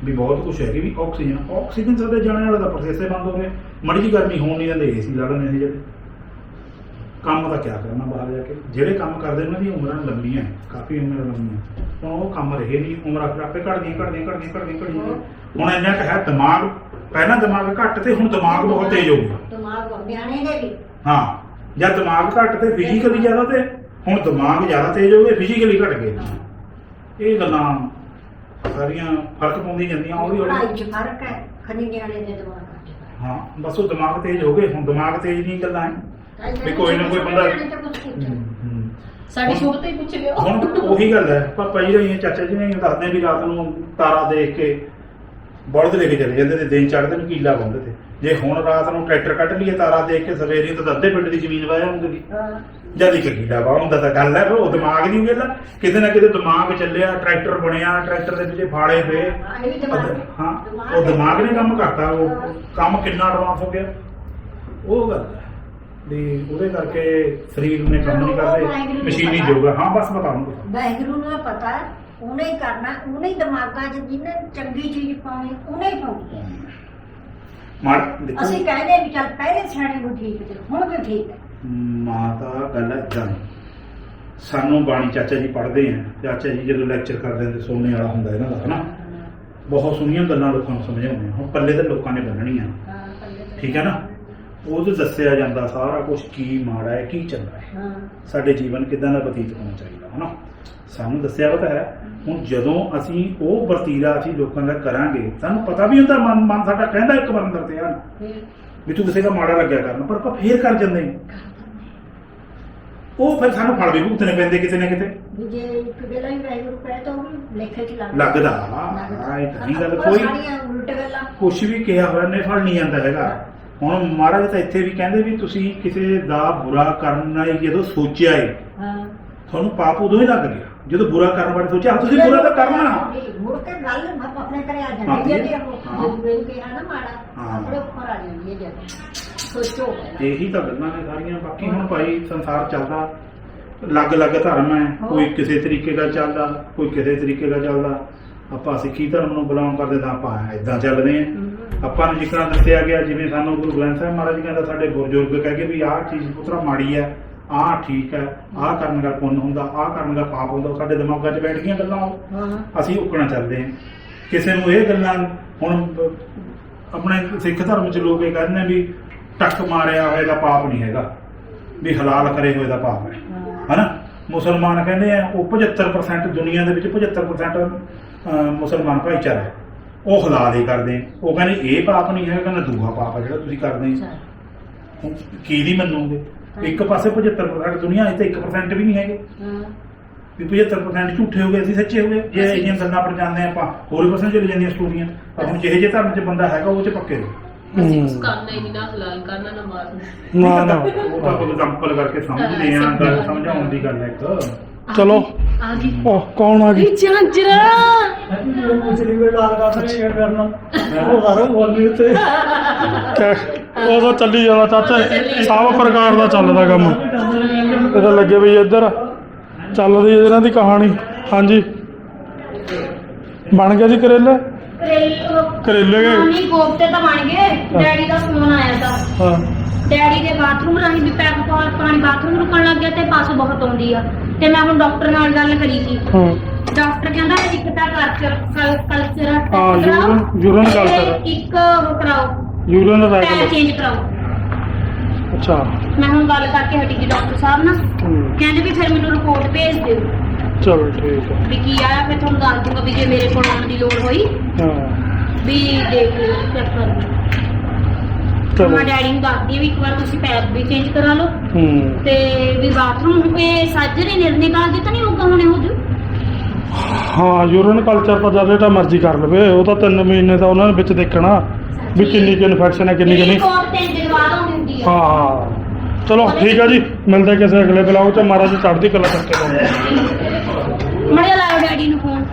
ਵੀ ਬਹੁਤ ਕੁਝ ਹੈ ਕਿ ਵੀ ਆਕਸੀਜਨ ਆਕਸੀਜਨ ਸਾਡੇ ਜਾਣੇ ਵਾਲਾ ਦਾ ਪ੍ਰੋਸੈਸ ਹੀ ਬੰਦ ਹੋ ਗਿਆ। ਮੜੀ ਜੀ ਗਰਮੀ ਹੋਣ ਨਹੀਂ ਦਿੰਦੇ ਏਸੀ ਲਾ ਸੀ ਜਦ ਕੰਮ ਦਾ ਕਿਆ ਕਰਨਾ ਬਾਹਰ ਜਾ ਕੇ। ਜਿਹੜੇ ਕੰਮ ਕਰਦੇ ਉਹਨਾਂ ਦੀ ਉਮਰਾਂ ਲੰਮੀਆਂ ਹੈ, ਕਾਫੀ ਉਮਰਾਂ ਲੰਮੀਆਂ। ਹੁਣ ਉਹ ਕੰਮ ਰਹੇ ਨਹੀਂ ਉਮਰਾਂ ਫਿਰ ਆਪੇ ਘਟਦੀਆਂ ਘਟਦੀਆਂ ਘਟਦੀਆਂ ਘਟਦੀਆਂ ਘਟਦੀਆਂ। ਹੁਣ ਇੰਨਾ ਕੁ ਹੈ ਦਿਮਾਗ ਪਹਿਲਾਂ ਦਿਮਾਗ ਘੱਟ ਤੇ ਹੁਣ ਦਿਮਾਗ ਬਹੁਤ ਤੇਜ਼ ਹੋ ਗਿਆ। ਦਿਮਾਗ ਨਿਆਣੇ ਦੇ ਵੀ। ਹਾਂ ਜਦ ਦਿਮਾਗ ਘੱਟ ਤੇ ਫਿਜ਼ੀਕਲੀ ਜ਼ਿਆਦਾ ਤੇ ਹੁਣ ਦਿਮਾਗ ਜ਼ਿਆਦਾ ਤੇਜ਼ ਹੋ ਗਿਆ ਫਿਜ਼ੀਕਲੀ ਘਟ ਗਏ। ਇਹ ਗੱਲਾਂ ਸਾਰੀਆਂ ਫ਼ਰਕ ਪਾਉਂਦੀਆਂ ਜਾਂਦੀਆਂ ਹੌਲੀ ਹੌਲੀ ਪੜ੍ਹਾਈ 'ਚ ਫ਼ਰਕ ਹੈ ਖਨੀ ਨਿਆਣੇ ਦੇ ਦਿਮਾਗ 'ਚ ਹਾਂ। ਬਸ ਉਹ ਦਿਮਾਗ ਤੇਜ਼ ਹੋ ਗਏ ਹੁਣ ਦਿਮਾਗ ਤੇਜ਼ ਨਹੀਂ ਗੱਲਾਂ ਹੈ ਵੀ ਕੋਈ ਨਾ ਕੋਈ ਬੰਦਾ ਨਿਆਣੇ ਕੁਛ। ਸਾਡੀ ਸ਼ੁਭ ਤੋਂ ਹੀ ਪੁੱਛ ਲਿਓ। ਹੁਣ ਉਹੀ ਗੱਲ ਹੈ ਪਾਪਾ ਜੀ ਰਹੀ ਚਾਚਾ ਜੀ ਨੇ ਦੱਸਦੇ ਵੀ ਰਾਤ ਨੂੰ ਤਾਰਾ ਦੇਖ ਕੇ ਬਲਦ ਲੈ ਕੇ ਚਲੇ ਜਾਂਦੇ ਤੇ ਦਿਨ ਚੜ੍ਹਦੇ ਨੂੰ ਕੀਲਾ ਪਾਉਂਦੇ ਤੇ। ਜੇ ਹੁਣ ਰਾਤ ਨੂੰ ਟਰੈਕਟਰ ਕੱਢ ਲਈਏ ਤਾਰਾ ਦੇਖ ਕੇ ਸਵੇਰੇ ਤਾਂ ਅੱਧੇ ਪਿੰਡ ਦੀ ਜ਼ਮੀਨ ਵਾਇਆ ਹੁੰਦੀ ਹਾਂ। ਜਦ ਇੱਕ ਕੀਲਾ ਵਾ ਹੁੰਦਾ ਤਾਂ ਗੱਲ ਹੈ ਫਿਰ ਉਹ ਦਿਮਾਗ ਦੀ ਗੱਲ ਕਿਤੇ ਨਾ ਕਿਤੇ ਦਿਮਾਗ ਚੱਲਿਆ ਟਰੈਕਟਰ ਬਣਿਆ ਟਰੈਕਟਰ ਦੇ ਪਿੱਛੇ ਫਾੜੇ ਪਏ। ਹਾਂ, ਉਹ ਦਿਮਾਗ ਨੇ ਕੰਮ ਕਰਤਾ ਉਹ ਕੰਮ ਕਿੰਨਾ ਐਡਵਾਂਸ ਹੋ ਗਿਆ। ਉਹ ਗੱਲ ਹੈ ਵੀ ਉਹਦੇ ਕਰਕੇ ਸਰੀਰ ਨੇ ਕੰਮ ਨਹੀਂ ਕਰਦੇ ਮਸ਼ੀਨੀ ਆ। ਹਾਂ ਬਸ ਬਤਾਉਂਗਾ ਵਾਹਿਗੁਰੂ ਨੂੰ ਪਤਾ ਉਹਨੇ ਹੀ ਕਰਨਾ ਉਹਨੇ ਹੀ ਦਿਮਾਗਾਂ 'ਚ ਜਿਹਨੇ ਚੰਗੀ ਚੀਜ਼ ਪਾਉਣੀ ਉਹਨੇ ਹੀ ਪਾਉਣੀ। ਮਾਰ ਦੇਖੋ ਅਸੀਂ ਕਹਿੰਦੇ ਵੀ ਚੱਲ ਪਹਿਲੇ ਸਿਆਣੇ ਨੂੰ ਠੀਕ ਤੇ ਹੁਣ ਵੀ ਠੀਕ ਹੈ। ਮਾਤਾ ਗੱਲ ਹੈ ਸਾਨੂੰ ਬਾਣੀ ਚਾਚਾ ਜੀ ਪੜ੍ਹਦੇ ਆ। ਚਾਚਾ ਜੀ ਜਦੋਂ ਲੈਕਚਰ ਕਰਦੇ ਹੁੰਦੇ ਸੋਨੇ ਵਾਲਾ ਹੁੰਦਾ ਇਹਨਾਂ ਦਾ ਹਨਾ? ਬਹੁਤ ਸੋਹਣੀਆਂ ਗੱਲਾਂ ਲੋਕਾਂ ਨੂੰ ਸਮਝਾਉਂਦੇ ਹੁਣ ਪੱਲੇ ਤੇ ਲੋਕਾਂ ਨੇ ਬੰਨਣੀਆਂ। ਹਾਂ ਪੱਲੇ ਤੇ। ਠੀਕ ਹੈ ਨਾ? ਉਹ 'ਚ ਦੱਸਿਆ ਜਾਂਦਾ ਸਾਰਾ ਕੁਝ ਕੀ ਮਾੜਾ ਹੈ ਕੀ ਚੰਗਾ ਹੈ। ਹਾਂ। ਸਾਡੇ ਜੀਵਨ ਕਿਦਾਂ ਦਾ ਬਤੀਤ ਹੋਣਾ ਚਾਹੀਦਾ ਹਨਾ? ਸਾਨੂੰ ਦੱਸਿਆ ਪਤਾ ਹੈ ਹੁਣ ਜਦੋਂ ਅਸੀਂ ਉਹ ਵਰਤੀਰਾ ਅਸੀਂ ਲੋਕਾਂ ਦਾ ਕਰਾਂਗੇ ਸਾਨੂੰ ਪਤਾ ਵੀ ਹੁੰਦਾ ਮਨ ਮਨ ਸਾਡਾ ਕਹਿੰਦਾ ਇੱਕ ਵਾਰ ਅੰਦਰ ਤੇ ਵੀ ਤੂੰ ਕਿਸੇ ਦਾ ਮਾੜਾ ਲੱਗਿਆ ਕਰਨ ਪਰ ਆਪਾਂ ਫੇਰ ਕਰ ਜਾਂਦੇ ਹਾਂ। ਉਹ ਫਿਰ ਸਾਨੂੰ ਫਲ ਵੀ ਭੁਗਤਣੇ ਪੈਂਦੇ ਕਿਤੇ ਨਾ ਕਿਤੇ। ਵੀ ਜੇ ਇੱਕ ਗੱਲਾਂ ਹੀ ਵਾਹਿਗੁਰੂ ਕਹੇ ਤਾਂ ਉਹ ਵੀ ਲੇਖੇ 'ਚ ਲੱਗ ਲੱਗਦਾ। ਹਾਂ ਇਹ ਤਾਂ ਨਹੀਂ ਗੱਲ ਉਹ ਕੋਈ ਸਾਰੀਆਂ ਉਲਟ ਗੱਲਾਂ। ਕੁਛ ਵੀ ਕਿਹਾ ਹੋਇਆ ਨੇ ਫਲ ਨਹੀਂ ਜਾਂਦਾ ਹੈਗਾ। ਹੁਣ ਮਹਾਰਾਜ ਤਾਂ ਇੱਥੇ ਵੀ ਕਹਿੰਦੇ ਵੀ ਤੁਸੀਂ ਕਿਸੇ ਦਾ ਬੁਰਾ ਕਰਨਾ ਹੀ ਜਦੋਂ ਸੋਚਿਆ ਏ ਹਾਂ। ਤੁਹਾਨੂੰ ਪਾਪ ਉਦੋਂ ਹੀ ਲੱਗ ਗਿਆ ਜਦੋਂ ਬੁਰਾ ਕਰਨ ਬਾਰੇ ਸੋਚਿਆ ਤੁਸੀਂ ਬੁਰਾ ਤਾਂ ਕਰਨਾ ਮੁੜ ਕੇ ਗੱਲ ਆਪ- ਆਪਣੇ ਘਰੇ ਆ ਜਾਂਦੀ ਹੈ ਜੇ। ਉਹ ਜੇ ਕਿਹਾ ਨਾ ਮਾੜਾ ਹਾਂ। ਆਪਣੇ ਉੱਪਰ ਆ ਜਾਂਦੀ ਹੈ ਜਦ ਸੋਚੋ। ਇਹੀ ਤਾਂ ਗੱਲਾਂ ਨੇ ਸਾਰੀਆਂ ਬਾਕੀ ਹੁਣ ਭਾਈ ਸੰਸਾਰ ਚੱਲਦਾ ਅਲੱਗ-ਅਲੱਗ ਧਰਮ ਹੈ ਕੋਈ ਕਿਸੇ ਤਰੀਕੇ ਦਾ ਚੱਲਦਾ ਕੋਈ ਕਿਸੇ ਤਰੀਕੇ ਦਾ ਚੱਲਦਾ। ਆਪਾਂ ਸਿੱਖੀ ਧਰਮ ਨੂੰ ਬਿਲੋਂਗ ਕਰਦੇ ਤਾਂ ਆਪਾਂ ਇਦਾਂ ਚੱਲਦੇ ਹਾਂ। ਆਪਾਂ ਨੂੰ ਜਿਕਰਾਂ ਦੱਸਿਆ ਗਿਆ ਜਿਵੇਂ ਸਾਨੂੰ ਗੁਰੂ ਗ੍ਰੰਥ ਸਾਹਿਬ ਮਹਾਰਾਜ ਜੀ ਕਹਿੰਦਾ ਸਾਡੇ ਬਜ਼ੁਰਗ ਕਹਿ ਕੇ ਵੀ ਆਹ ਚੀਜ਼ ਪੁੱਤਰਾ ਮਾੜੀ ਹੈ ਆਹ ਠੀਕ ਹੈ ਆਹ ਕਰਨ ਦਾ ਪੁੰਨ ਹੁੰਦਾ ਆਹ ਕਰਨ ਦਾ ਪਾਪ ਹੁੰਦਾ ਸਾਡੇ ਦਿਮਾਗਾਂ 'ਚ ਬੈਠ ਗਈਆਂ ਗੱਲਾਂ ਅਸੀਂ ਉਕਣਾ ਚੱਲਦੇ ਹਾਂ। ਕਿਸੇ ਨੂੰ ਇਹ ਗੱਲਾਂ ਹੁਣ ਆਪਣੇ ਸਿੱਖ ਧਰਮ 'ਚ ਲੋਕ ਇਹ ਕਹਿੰਦੇ ਵੀ ਟੱਕ ਮਾਰਿਆ ਹੋਏ ਦਾ ਪਾਪ ਨਹੀਂ ਹੈਗਾ। ਵੀ ਹਲਾਲ ਕਰੇ ਹੋਏ ਦਾ ਪਾਪ ਹੈ। ਹਨਾ? ਮੁਸਲਮਾਨ ਕਹਿੰਦੇ ਆ ਉਹ 75% ਦੁਨੀਆ ਦੇ ਵਿੱਚ 75% ਅਹ, ਮੁਸਲਮਾਨ ਭਾਈਚਾਰਾ ਹੈ। ਉਹ ਹਲਾਲ ਹੀ ਕਰਦੇ ਆ। ਉਹ ਕਹਿੰਦੇ ਇਹ ਪਾਪ ਨਹੀਂ ਹੈਗਾ ਕਹਿੰਦਾ ਦੂਆ ਪਾਪ ਹੈ ਜਿਹੜਾ ਤੁਸੀਂ ਕਰਦੇ ਆ। ਹੁਣ ਕੀ ਨਹੀਂ ਮੰਨੋਗੇ? ਇੱਕ ਪਾਸੇ 75% ਦੁਨੀਆ ਹੈ ਤੇ 1% ਵੀ ਨਹੀਂ ਹੈਗੇ। ਹਾਂ। ਵੀ 75% ਝੂਠੇ ਹੋ ਗਏ ਅਸੀਂ ਸੱਚੇ ਹੋ ਗਏ। ਜੇ ਇੰਨੀਆਂ ਗੱਲਾਂ ਪਰ ਜਾਂਦੇ ਹਾਂ ਆਪਾਂ ਹੋਰ ਪਾਸੇ ਚਲੇ ਜਾਂਦੀਆਂ ਸਟੋਰੀਆਂ ਪਰ ਹੁਣ ਜਿਹੇ ਜਿਹੇ ਧਰਮ 'ਚ ਬੰਦਾ ਹੈਗਾ ਉਹ 'ਚ ਪੱਕੇ ਰਹੋ ਅਸੀਂ। ਕੁਛ ਕਰਨਾ ਹੀ ਨਹੀਂ ਨਾ ਹਲਾਲ ਕਰਨਾ ਨਾ ਮਾਰਨਾ ਨਾ ਨਾ। ਉਹ ਤਾਂ ਐਗਜ਼ਾਮਪਲ ਕਰਕੇ ਸਮਝਦੇ ਆ ਗੱਲ ਸਮਝਾਉਣ ਦੀ ਗੱਲ ਹੈ ਇੱਕ। ਚਲੋ। ਆ ਗਈ। ਉਹ ਕੌਣ ਆ ਗਈ? ਚਾਂਜਰਾ ਪਿਛਲੀ ਵਾਰ ਲਾਲ ਦਾ ਨਹੀਂ ਕਰਨਾ ਉਹ ਸਾਰਾ ਬੋਲੀ ਉੱਤੇ ਕਿਆ- ਉਹ ਤਾਂ ਚੱਲੀ ਜਾਂਦਾ ਚਾਚਾ ਸਭ ਪ੍ਰਕਾਰ ਦਾ ਚੱਲਦਾ ਕੰਮ। ਇਹ ਤਾਂ ਲੱਗੇ ਵੀ ਇੱਧਰ। ਚੱਲਦੀ ਇਹਨਾਂ ਦੀ ਕਹਾਣੀ। ਹਾਂਜੀ। ਬਣ ਗਿਆ ਜੀ ਕਰੇਲੇ? ਕਰੇਲੇ ਗਏ। ਨਹੀਂ ਕੋਫਤੇ ਤਾਂ ਬਣ ਗਏ। ਡੈਡੀ ਦਾ ਫੋਨ ਆਇਆ ਤਾਂ। ਹਾਂ। ਡੈਡੀ ਦੇ ਬਾਥਰੂਮ ਰਾਹੀਂ ਵੀ ਪੈਪ ਪਾਣੀ ਬਾਥਰੂਮ ਰੁਕਣ ਲੱਗ ਗਿਆ ਤੇ ਪਸ ਬਹੁਤ ਆਉਂਦੀ ਆ। ਤੇ ਮੈਂ ਹੁਣ ਡਾਕਟਰ ਨਾਲ ਗੱਲ ਕਰੀ ਸੀ। ਹਾਂ। ਡਾਕਟਰ ਕਹਿੰਦਾ ਇੱਕ ਤਾਂ ਕਲਚਰ ਕਲਚਰ ਹਾਂ, urine- urine culture। ਇੱਕ ਉਹ ਕਰਾਓ। ਯੂਰੀਨ ਦਾ ਸਾਈਕਲ ਚੇਂਜ ਕਰਾਓ। ਅੱਛਾ। ਮੈਂ ਹੁਣ ਗੱਲ ਕਰਕੇ ਹਟੀ ਜੀ ਡਾਕਟਰ ਸਾਹਿਬ ਨਾਲ। ਹੂੰ, ਕਹਿੰਦੇ ਵੀ ਫਿਰ ਮੈਨੂੰ ਰਿਪੋਰਟ ਭੇਜ ਦਿਓ। ਚਲੋ ਠੀਕ ਹੈ। ਵੀ ਕੀ ਆਇਆ ਫਿਰ ਤੁਹਾਨੂੰ ਦੱਸ ਦੂੰਗਾ ਵੀ ਜੇ ਮੇਰੇ ਕੋਲ ਆਉਣ ਦੀ ਲੋੜ ਹੋਈ। ਹਾਂ। ਵੀ ਦੇਖ ਲਿਓ ਚੈੱਕ ਕਰ ਲਓ। ਚਲੋ। ਮੈਂ ਡੈਡੀ ਨੂੰ ਦੱਸਦੀ ਵੀ ਇੱਕ ਵਾਰ ਤੁਸੀਂ ਪੈਪ ਵੀ ਚੇਂਜ ਕਰਾ ਲਓ। ਹੂੰ। ਤੇ ਵੀ ਬਾਥਰੂਮ ਇਹ ਸਾਜਰੇ ਨਿਰਣੇ ਕਾਲ ਦੇ ਤਾਂ ਨਹੀਂ ਹੋਗਾ ਹੁਣੇ ਹੋ ਜੂ ਹਾਂ ਯੂਰੀਨ ਕਲਚਰ ਤਾਂ ਜਦ ਜਿਹੜਾ ਮਰਜ਼ੀ ਕਰ ਲਵੇ ਉਹ ਤਾਂ 3 ਮਹੀਨੇ ਦਾ ਉਹਨਾਂ ਨੇ ਵਿੱਚ ਦੇਖਣਾ ਵੀ ਕਿੰਨੀ ਕਿ ਇਨਫੈਕਸ਼ਨ ਹੈ ਕਿੰਨੀ ਕਿ ਨਹੀਂ। ਹੁੰਦੀ ਆ। ਹਾਂ ਹਾਂ। ਚਲੋ ਠੀਕ ਹੈ ਜੀ। ਮਿਲਦੇ ਕਿਸੇ ਅਗਲੇ ਬਲੌਗ 'ਚ। ਮਹਾਰਾਜ ਚੜ੍ਹਦੀ ਕਲਾ ਕਰਕੇ। ਲਾਉਂਦੇ ਮੜੇ ਲਾਓ ਡੈਡੀ ਨੂੰ ਫੋਨ